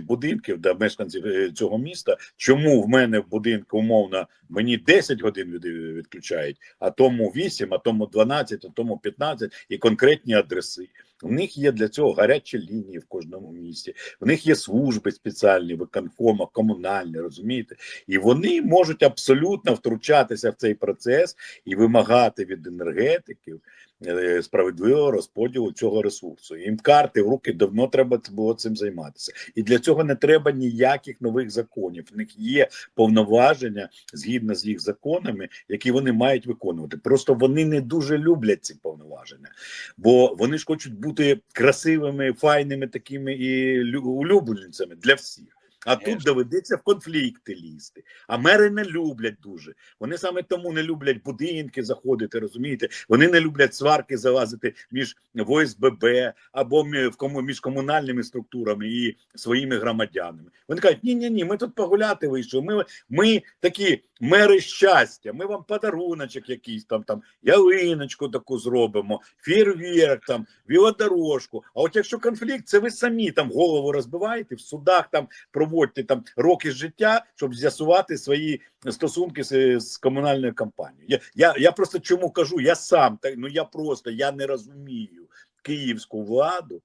будинків для мешканців е, цього міста. Чому в мене в будинку умовно мені 10 годин від- відключають, а тому 8, а тому 12, а тому 15 і конкретні адреси. У них є для цього гарячі лінії в кожному місті. В них є служби спеціальні, виконкома, комунальні, розумієте, і вони можуть абсолютно втручатися в цей процес і вимагати від енергетиків справедливого розподілу цього ресурсу. Їм карти в руки давно треба було цим займатися, і для цього не треба ніяких нових законів. В них є повноваження згідно з їх законами, які вони мають виконувати. Просто вони не дуже люблять ці повноваження, бо вони ж хочуть бути красивими, файними такими і лю- улюбленцями для всіх. А тут Конечно. доведеться в конфлікти лізти. А мери не люблять дуже. Вони саме тому не люблять будинки заходити, розумієте? Вони не люблять сварки залазити між в ОСББ або в кому між комунальними структурами і своїми громадянами. Вони кажуть: ні, ні, ні, ми тут погуляти вийшли. Ми, ми такі мери щастя. Ми вам подаруночок якийсь там, там ялиночку таку зробимо, фєрверк, там велодорожку. А от якщо конфлікт, це ви самі там голову розбиваєте в судах, там проводьте там роки життя, щоб з'ясувати свої стосунки з, з комунальною компанією. Я, я, я просто чому кажу, я сам так ну я просто я не розумію київську владу.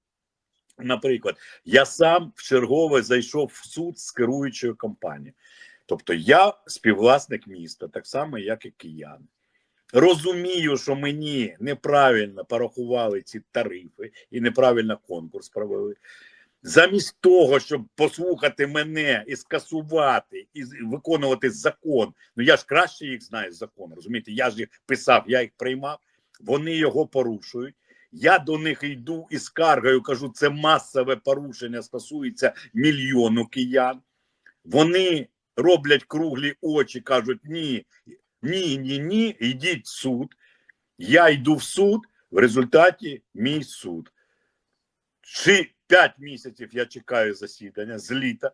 Наприклад, я сам в чергове зайшов в суд з керуючою компанією. Тобто я співвласник міста, так само, як і кияни. Розумію, що мені неправильно порахували ці тарифи і неправильно конкурс провели. Замість того, щоб послухати мене і скасувати, і виконувати закон. Ну я ж краще їх знаю закон, розумієте? Я ж їх писав, я їх приймав. Вони його порушують. Я до них йду і скаргаю, кажу, це масове порушення стосується мільйону киян. Вони роблять круглі очі, кажуть: ні, ні, ні, ні, йдіть в суд. Я йду в суд, в результаті мій суд. Чи 5 місяців я чекаю засідання з літа.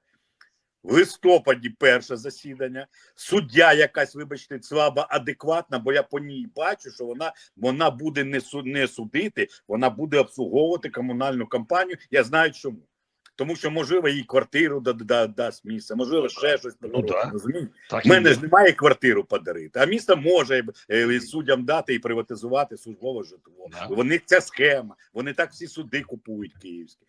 В листопаді перше засідання. Суддя якась, вибачте, слабо адекватна, бо я по ній бачу, що вона, вона буде не, не судити, вона буде обслуговувати комунальну компанію. Я знаю чому. Тому що, можливо, їй квартиру да, да, дасть місце, можливо, ще щось Ну, да. Так У мене ж немає квартиру подарити, а місто може е, суддям дати і приватизувати службове житло. Да. Вони ця схема, вони так всі суди купують київські.